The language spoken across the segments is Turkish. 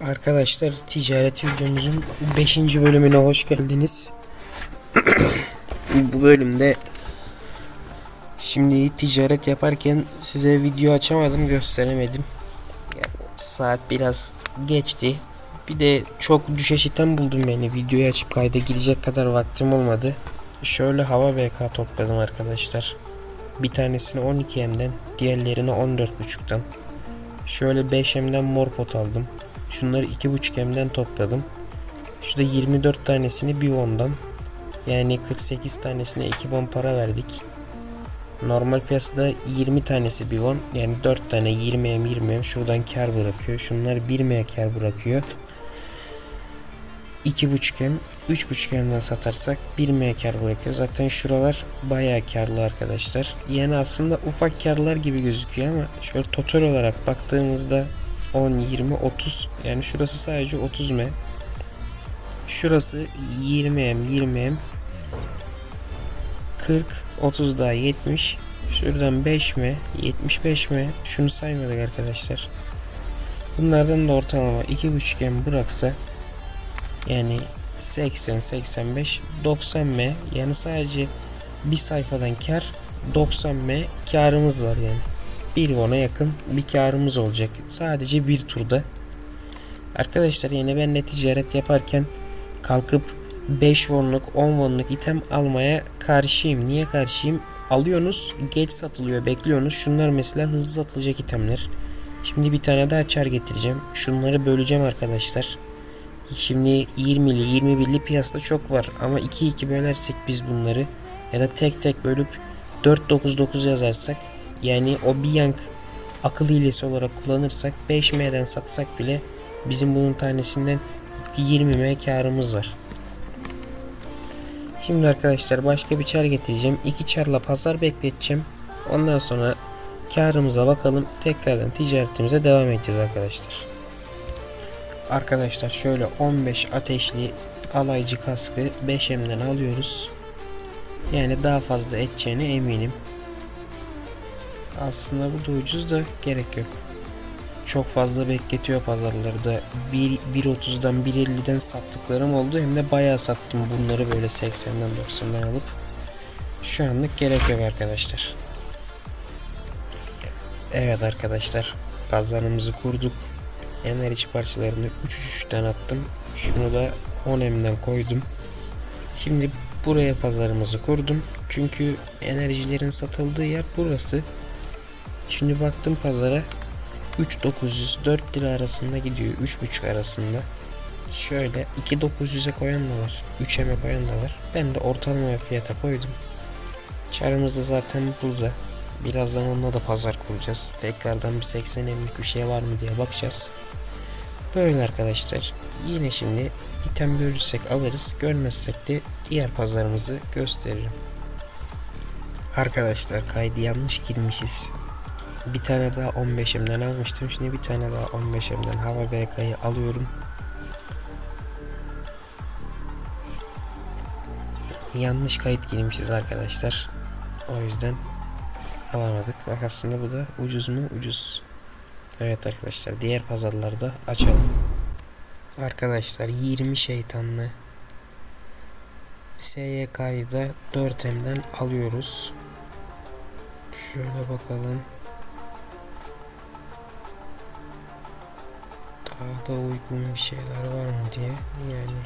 Arkadaşlar ticaret videomuzun 5. bölümüne hoş geldiniz. Bu bölümde şimdi ticaret yaparken size video açamadım gösteremedim. Saat biraz geçti. Bir de çok düşeş item buldum beni. Videoyu açıp kayda girecek kadar vaktim olmadı. Şöyle hava BK topladım arkadaşlar. Bir tanesini 12M'den, diğerlerini 14.5'tan. Şöyle 5M'den mor pot aldım. Şunları 2.5M'den topladım. Şurada 24 tanesini bir ondan. Yani 48 tanesine 2 won para verdik. Normal piyasada 20 tanesi bir won. Yani 4 tane 20M 20M şuradan kar bırakıyor. Şunlar 1 M kar bırakıyor. 2.5M 3.5M'den satarsak 1 M kar bırakıyor. Zaten şuralar bayağı karlı arkadaşlar. Yani aslında ufak karlar gibi gözüküyor ama şöyle total olarak baktığımızda 10, 20, 30 yani şurası sadece 30 M. Şurası 20 M, 20 M. 40, 30 daha 70. Şuradan 5 M, 75 M. Şunu saymadık arkadaşlar. Bunlardan da ortalama 2.5 M bıraksa yani 80, 85, 90 M yani sadece bir sayfadan kar 90 M karımız var yani. Bir won'a yakın bir karımız olacak. Sadece bir turda. Arkadaşlar yine ben de ticaret yaparken kalkıp 5 wonluk 10 wonluk item almaya karşıyım. Niye karşıyım? Alıyorsunuz geç satılıyor bekliyorsunuz. Şunlar mesela hızlı satılacak itemler. Şimdi bir tane daha çar getireceğim. Şunları böleceğim arkadaşlar. Şimdi 20'li 21'li piyasada çok var ama 2-2 bölersek biz bunları ya da tek tek bölüp 4-9-9 yazarsak yani o bir yank akıl hilesi olarak kullanırsak 5M'den satsak bile bizim bunun tanesinden 20M karımız var. Şimdi arkadaşlar başka bir çar getireceğim. İki çarla pazar bekleteceğim. Ondan sonra karımıza bakalım. Tekrardan ticaretimize devam edeceğiz arkadaşlar. Arkadaşlar şöyle 15 ateşli alaycı kaskı 5M'den alıyoruz. Yani daha fazla edeceğine eminim. Aslında bu da ucuz da gerek yok. Çok fazla bekletiyor pazarlarda. 1.30'dan 1.50'den sattıklarım oldu. Hem de bayağı sattım bunları böyle 80'den 90'dan alıp. Şu anlık gerek yok arkadaşlar. Evet arkadaşlar. Pazarımızı kurduk. Enerji parçalarını 3-3'ten attım. Şunu da 10M'den koydum. Şimdi buraya pazarımızı kurdum. Çünkü enerjilerin satıldığı yer burası. Şimdi baktım pazara 3900 4 lira arasında gidiyor 3.5 arasında. Şöyle 2900'e koyan da var. 3'e koyan da var. Ben de ortalama fiyata koydum. Çarımız da zaten burada. Birazdan onunla da pazar kuracağız. Tekrardan bir 80 emlik bir şey var mı diye bakacağız. Böyle arkadaşlar. Yine şimdi item görürsek alırız. Görmezsek de diğer pazarımızı gösteririm. Arkadaşlar kaydı yanlış girmişiz. Bir tane daha 15M'den almıştım. Şimdi bir tane daha 15M'den hava BK'yı alıyorum. Yanlış kayıt girmişiz arkadaşlar. O yüzden alamadık. Bak aslında bu da ucuz mu? Ucuz. Evet arkadaşlar diğer pazarlarda açalım. Arkadaşlar 20 şeytanlı SYK'yı da 4M'den alıyoruz. Şöyle bakalım. Daha da uygun bir şeyler var mı diye yani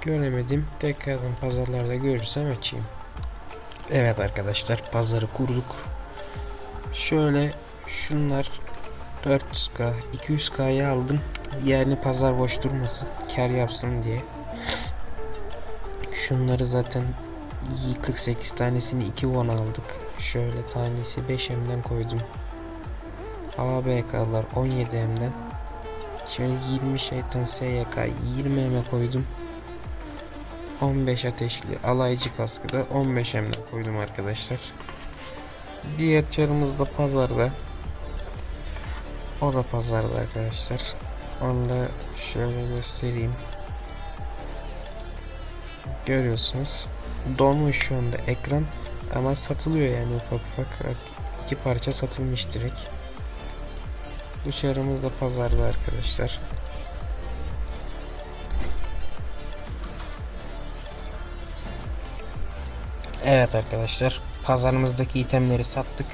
göremedim. Tekrardan pazarlarda görürsem açayım. Evet arkadaşlar pazarı kurduk. Şöyle şunlar 400k 200k'ya aldım. Yani pazar boş durmasın. Kar yapsın diye. Şunları zaten 48 tanesini 2 won aldık. Şöyle tanesi 5M'den koydum. ABK'lar 17M'den. Şöyle 20 şeytan SYK 20M'e koydum. 15 ateşli alaycı kaskı da 15M'den koydum arkadaşlar. Diğer çarımız da pazarda. O da pazarda arkadaşlar. Onu da şöyle göstereyim. Görüyorsunuz. Donmuş şu anda ekran. Ama satılıyor yani ufak ufak. İki parça satılmış direkt. Uçarımız da pazarda arkadaşlar. Evet arkadaşlar pazarımızdaki itemleri sattık.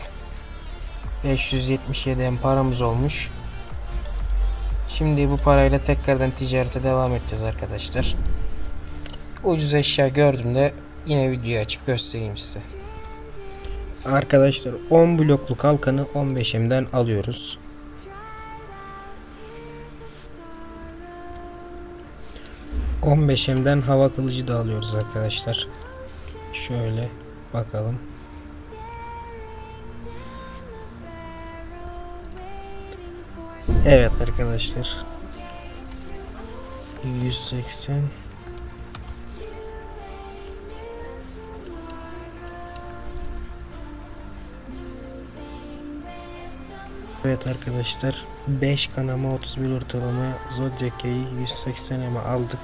577 en paramız olmuş. Şimdi bu parayla tekrardan ticarete devam edeceğiz arkadaşlar. Ucuz eşya gördüğümde yine videoyu açıp göstereyim size. Arkadaşlar 10 blokluk halkanı 15M'den alıyoruz. ...15'imden hava kılıcı da alıyoruz arkadaşlar. Şöyle bakalım. Evet arkadaşlar. 180 Evet arkadaşlar 5 kanama 31 ortalama Zodiac'ı 180 ema aldık.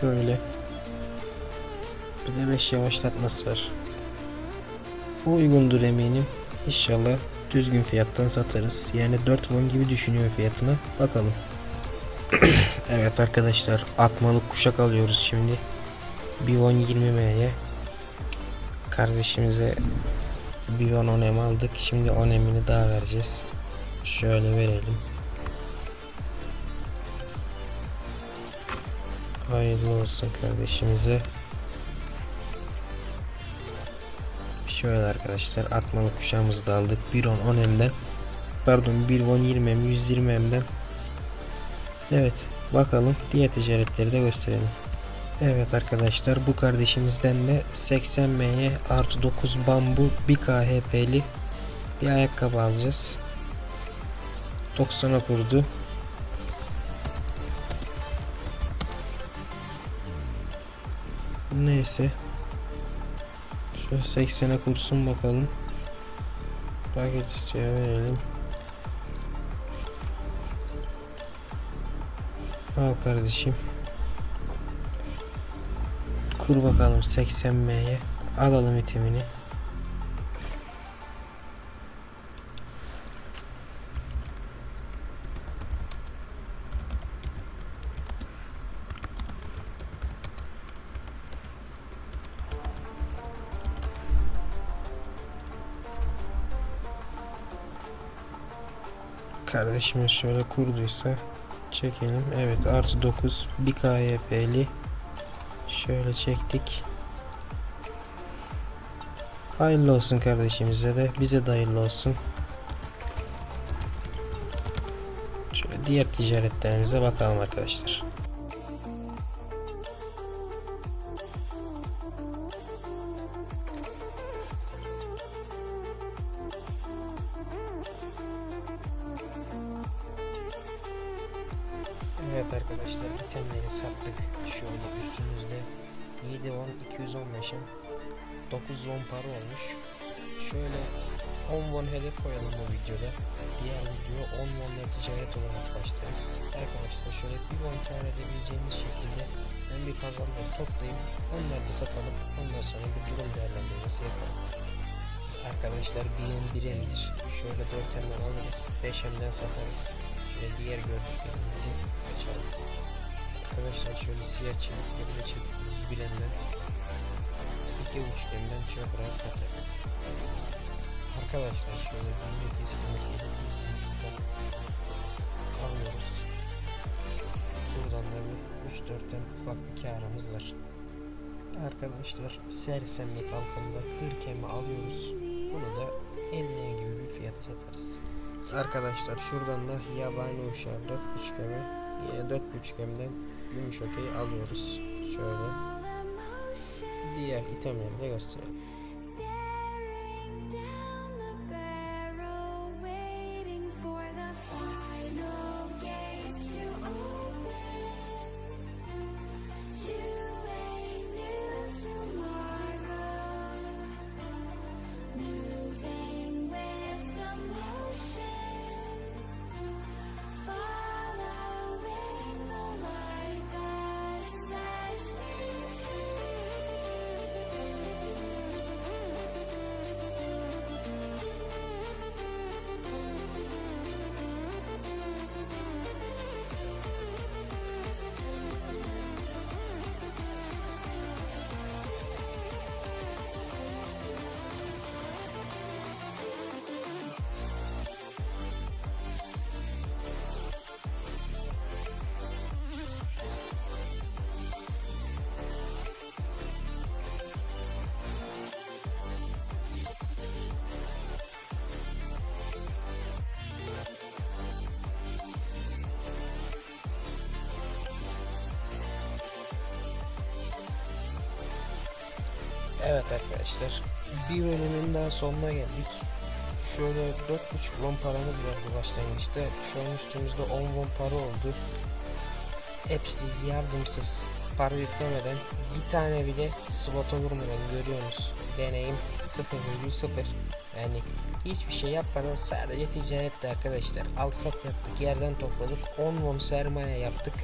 Şöyle bir de 5 yavaşlatması var. Uygundur eminim. İnşallah düzgün fiyattan satarız. Yani 4 won gibi düşünüyor fiyatına. Bakalım. evet arkadaşlar atmalık kuşak alıyoruz şimdi. Bir won 20 M'ye. Kardeşimize bir won 10 M aldık. Şimdi 10 M'ini daha vereceğiz. Şöyle verelim. Hayırlı olsun kardeşimize. Şöyle arkadaşlar atmalı kuşağımızı da aldık. 1.10 10 M'den. Pardon 1.10 20 M 120 M'den. Evet bakalım diğer ticaretleri de gösterelim. Evet arkadaşlar bu kardeşimizden de 80 M'ye artı 9 bambu 1 KHP'li bir ayakkabı alacağız. 90'a kurdu. Neyse. Şöyle 80'e kursun bakalım. Paket istiyor verelim. Al kardeşim. Kur bakalım 80M'ye. Alalım itemini. Kardeşimiz şöyle kurduysa çekelim. Evet artı 9 bir KYP'li şöyle çektik. Hayırlı olsun kardeşimize de bize de hayırlı olsun. Şöyle diğer ticaretlerimize bakalım arkadaşlar. Evet arkadaşlar itemleri sattık. Şöyle üstümüzde 7 won 215 em 9 won para olmuş. Şöyle 10 won hedef koyalım bu videoda. Diğer video 10 wonla ticaret olarak başlarız. Arkadaşlar şöyle 1 won kar edebileceğimiz şekilde ben bir kazanları toplayayım. Onları da satalım. Ondan sonra bir durum değerlendirmesi yapalım. Arkadaşlar 1 em 1 emdir. Şöyle 4 emden alırız. 5 emden satarız. Şöyle diğer gördüklerimizi açalım. Arkadaşlar şöyle siyah çelikleri de çekiyoruz bilenden. İki üçgenden çok rahat satarız. Arkadaşlar şöyle büyüme tespitini gelebilirsiniz alıyoruz. Buradan da bir 3-4'ten ufak bir karımız var. Arkadaşlar sersemli kalkında 40 emi alıyoruz. Bunu da 50 Arkadaşlar şuradan da yabani uşağı 4.5 emi yine 4.5 emden gümüş okey alıyoruz. Şöyle diğer itemleri de gösterelim. Evet arkadaşlar bir bölümün daha sonuna geldik. Şöyle 4.5 won paramız vardı başlangıçta. Şu an üstümüzde 10 won para oldu. Hepsiz yardımsız para yüklemeden bir tane bile slota vurmadan görüyorsunuz. Deneyim 0,0 yani hiçbir şey yapmadan sadece ticaretti arkadaşlar. Alsak yaptık yerden topladık 10 won sermaye yaptık.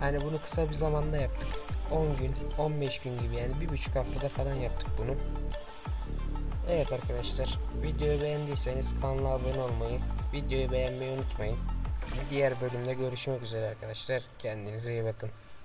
Hani bunu kısa bir zamanda yaptık. 10 gün, 15 gün gibi yani bir buçuk haftada falan yaptık bunu. Evet arkadaşlar, videoyu beğendiyseniz kanala abone olmayı, videoyu beğenmeyi unutmayın. Diğer bölümde görüşmek üzere arkadaşlar. Kendinize iyi bakın.